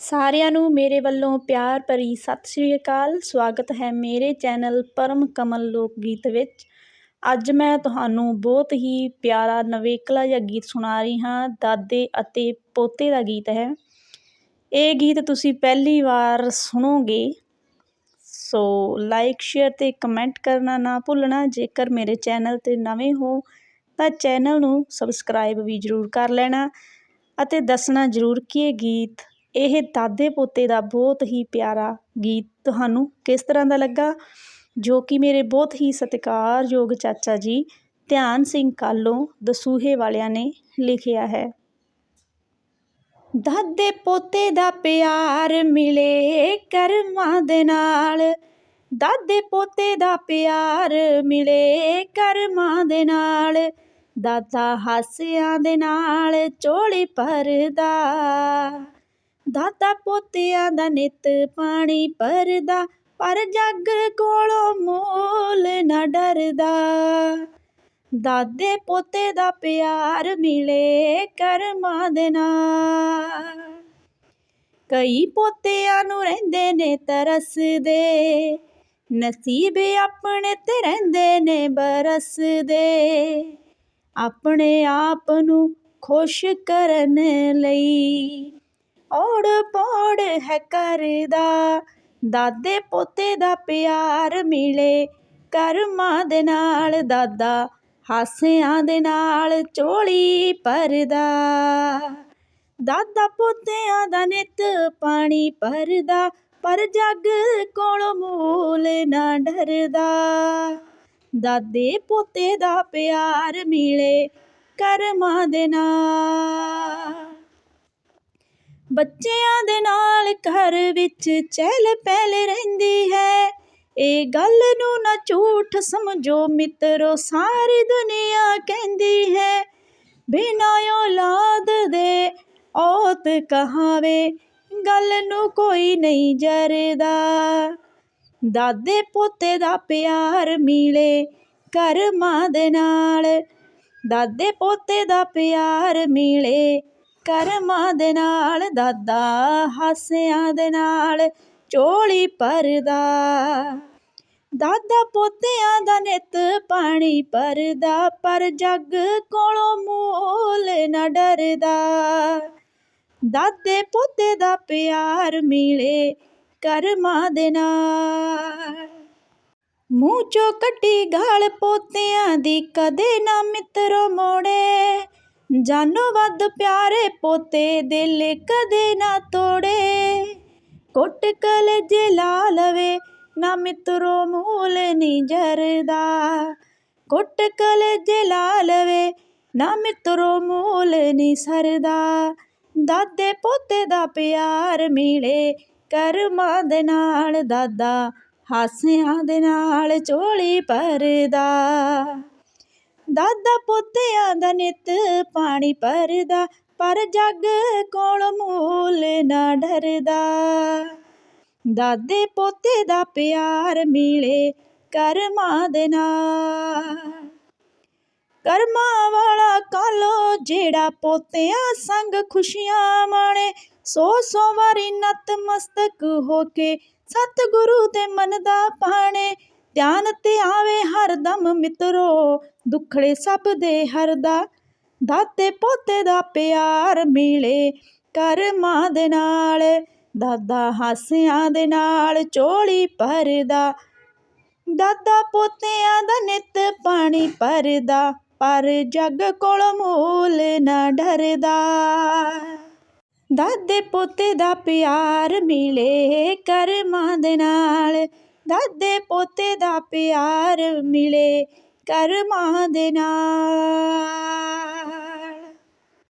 ਸਾਰਿਆਂ ਨੂੰ ਮੇਰੇ ਵੱਲੋਂ ਪਿਆਰ ਭਰੀ ਸਤਿ ਸ਼੍ਰੀ ਅਕਾਲ। ਸਵਾਗਤ ਹੈ ਮੇਰੇ ਚੈਨਲ ਪਰਮ ਕਮਲ ਲੋਕ ਗੀਤ ਵਿੱਚ। ਅੱਜ ਮੈਂ ਤੁਹਾਨੂੰ ਬਹੁਤ ਹੀ ਪਿਆਰਾ ਨਵੇਕਲਾ ਜਿਹਾ ਗੀਤ ਸੁਣਾ ਰਹੀ ਹਾਂ, ਦਾਦੇ ਅਤੇ ਪੋਤੇ ਦਾ ਗੀਤ ਹੈ। ਇਹ ਗੀਤ ਤੁਸੀਂ ਪਹਿਲੀ ਵਾਰ ਸੁਣੋਗੇ, ਸੋ ਲਾਈਕ ਸ਼ੇਅਰ ਤੇ ਕਮੈਂਟ ਕਰਨਾ ਨਾ ਭੁੱਲਣਾ। ਜੇਕਰ ਮੇਰੇ ਚੈਨਲ ਤੇ ਨਵੇਂ ਹੋ, ਤਾਂ ਚੈਨਲ ਨੂੰ ਸਬਸਕ੍ਰਾਈਬ ਵੀ ਜ਼ਰੂਰ ਕਰ ਲੈਣਾ ਅਤੇ ਦੱਸਣਾ ਜ਼ਰੂਰ ਕਿ ਇਹ ਗੀਤ ਇਹ ਦਾਦੇ ਪੋਤੇ ਦਾ ਬਹੁਤ ਹੀ ਪਿਆਰਾ ਗੀਤ ਤੁਹਾਨੂੰ ਕਿਸ ਤਰ੍ਹਾਂ ਦਾ ਲੱਗਾ? ਜੋ ਕਿ ਮੇਰੇ ਬਹੁਤ ਹੀ ਸਤਿਕਾਰਯੋਗ ਚਾਚਾ ਜੀ ਧਿਆਨ ਸਿੰਘ ਕਾਲੋਂ ਦਸੂਹੇ ਵਾਲਿਆਂ ਨੇ ਲਿਖਿਆ ਹੈ। ਦਾਦੇ ਪੋਤੇ ਦਾ ਪਿਆਰ ਮਿਲੇ ਕਰਮਾਂ ਦੇ ਨਾਲ। ਦਾਦੇ ਪੋਤੇ ਦਾ ਪਿਆਰ ਮਿਲੇ ਕਰਮਾਂ ਦੇ ਨਾਲ। ਦਾਦਾ ਹਾਸਿਆਂ ਦੇ ਨਾਲ ਚੋਲੀ ਭਰਦਾ। ਦਾਦਾ ਪੋਤਿਆਂ ਦਾ ਨਿੱਤ ਪਾਣੀ ਭਰਦਾ, ਪਰ ਜੱਗ ਕੋਲੋਂ ਮੋਲ ਨਾ ਡਰਦਾ। ਦਾਦੇ ਪੋਤੇ ਦਾ ਪਿਆਰ ਮਿਲੇ ਕਰਮਾਂ ਦੇ ਨਾਲ। ਕਈ ਪੋਤਿਆਂ ਨੂੰ ਰਹਿੰਦੇ ਨੇ ਤਰਸਦੇ, ਨਸੀਬ ਆਪਣੇ ਤੇ ਰਹਿੰਦੇ ਨੇ ਬਰਸਦੇ। ਆਪਣੇ ਆਪ ਨੂੰ ਖੁਸ਼ ਕਰਨ ਲਈ ਔੜ ਪੌੜ ਹੈ ਕਰਦਾ। ਦਾਦੇ ਪੋਤੇ ਦਾ ਪਿਆਰ ਮਿਲੇ, ਕਰਮਾਂ ਦੇ ਨਾਲ ਦਾਦਾ, ਹਾਸਿਆਂ ਦੇ ਨਾਲ ਚੋਲੀ ਭਰਦਾ। ਦਾਦਾ ਪੋਤਿਆਂ ਦਾ ਨਿਤ ਪਾਣੀ ਭਰਦਾ, ਪਰ ਜੱਗ ਕੋਲੋਂ ਮੂਲ ਨਾ ਡਰਦਾ। ਦਾਦੇ ਪੋਤੇ ਦਾ ਪਿਆਰ ਮਿਲੇ, ਕਰਮਾਂ ਦੇ ਨਾਲ ਬੱਚਿਆਂ ਦੇ ਨਾਲ ਘਰ ਵਿੱਚ ਚਹਿਲ ਪਹਿਲ ਰਹਿੰਦੀ ਹੈ। ਇਹ ਗੱਲ ਨੂੰ ਨਾ ਝੂਠ ਸਮਝੋ, ਮਿੱਤਰੋ, ਸਾਰੀ ਦੁਨੀਆ ਕਹਿੰਦੀ ਹੈ। ਬਿਨਾ ਔਲਾਦ ਦੇ ਔਤ ਕਹਾਵੇ, ਗੱਲ ਨੂੰ ਕੋਈ ਨਹੀਂ ਜਰਦਾ। ਦਾਦੇ ਪੋਤੇ ਦਾ ਪਿਆਰ ਮਿਲੇ ਕਰਮਾਂ ਦੇ ਨਾਲ। ਦਾਦੇ ਪੋਤੇ ਦਾ ਪਿਆਰ ਮਿਲੇ ਕਰਮਾਂ ਦੇ ਨਾਲ, ਦਾਦਾ ਹਾਸਿਆਂ ਦੇ ਨਾਲ, ਚੋਲੀ ਭਰਦਾ। ਦਾਦਾ ਪੋਤਿਆਂ ਦਾ ਨਿਤ ਪਾਣੀ ਭਰਦਾ, ਪਰ ਜੱਗ ਕੋਲੋਂ ਮੋਲ ਨਾ ਡਰਦਾ। ਦਾਦੇ ਪੋਤੇ ਦਾ ਪਿਆਰ ਮਿਲੇ ਕਰਮਾਂ ਦੇ ਨਾਲ। ਮੂੰਹ ਚੋਂ ਕੱਢੀ ਗਾਲ ਪੋਤਿਆਂ ਦੀ ਕਦੇ ਨਾ ਮਿੱਤਰੋ ਮੋੜੇ। ਜਾਨੋ ਵੱਧ ਪਿਆਰੇ ਪੋਤੇ ਦਿਲ ਕਦੇ ਨਾ ਤੋੜੇ। ਕੁੱਟ ਕਲਜੇ ਲਾ ਲਵੇ ਨਾ ਮਿੱਤਰੋ ਮੂਲ ਨਹੀਂ ਜਰਦਾ। ਕੁੱਟ ਕਲਜੇ ਲਾ ਲਵੇ ਨਾ ਮਿੱਤਰੋ ਮੂਲ ਨਹੀਂ ਸਰਦਾ। ਦਾਦੇ ਪੋਤੇ ਦਾ ਪਿਆਰ ਮਿਲੇ ਕਰਮਾਂ ਦੇ ਨਾਲ, ਦਾਦਾ ਹਾਸਿਆਂ ਦੇ ਨਾਲ ਚੋਲੀ ਭਰਦਾ। ਦਾਦਾ ਪੋਤਿਆਂ ਦਾ ਨਿੱਤ ਪਾਣੀ ਭਰਦਾ, ਪਰ ਜੱਗ ਕੋਲ ਮੂਲ ਨਾ ਡਰਦਾ। ਦਾਦੇ ਪੋਤੇ ਦਾ ਪਿਆਰ ਮਿਲੇ ਕਰਮਾਂ ਦੇ ਨਾਲ। ਕਰਮਾਂ ਵਾਲਾ ਕਾਲੋ ਜਿਹੜਾ ਪੋਤਿਆਂ ਸੰਗ ਖੁਸ਼ੀਆਂ ਮਾਣੇ, ਸੋ ਸੋ ਵਾਰੀ ਨਤ ਹੋ ਕੇ ਸਤਿਗੁਰੂ ਦੇ ਮਨ ਦਾ ਪਾਣੇ। ਧਿਆਨ ਤੇ ਆਵੇ ਹਰ ਦਮ ਮਿੱਤਰੋ, ਦੁੱਖੜੇ ਸਭ ਦੇ ਹਰਦਾ ਦਾਤੇ ਪੋਤੇ ਦਾ ਪਿਆਰ ਮਿਲੇ ਕਰ ਮਾਂ ਦੇ ਨਾਲ, ਦਾਦਾ ਹਾਸਿਆਂ ਦੇ ਨਾਲ ਚੋਲੀ ਭਰਦਾ, ਦਾਦਾ ਪੋਤਿਆਂ ਦਾ ਨਿਤ ਪਾਣੀ ਭਰਦਾ, ਪਰ ਜੱਗ ਕੋਲ ਮੂਲ ਨਾ ਡਰਦਾ। ਦਾਦੇ ਪੋਤੇ ਦਾ ਪਿਆਰ ਮਿਲੇ ਕਰਮਾਂ ਦੇ ਨਾਲ ਦਾਦੇ ਪੋਤੇ ਦਾ ਪਿਆਰ ਮਿਲੇ ਕਰਮਾਂ ਦੇ ਨਾਲ।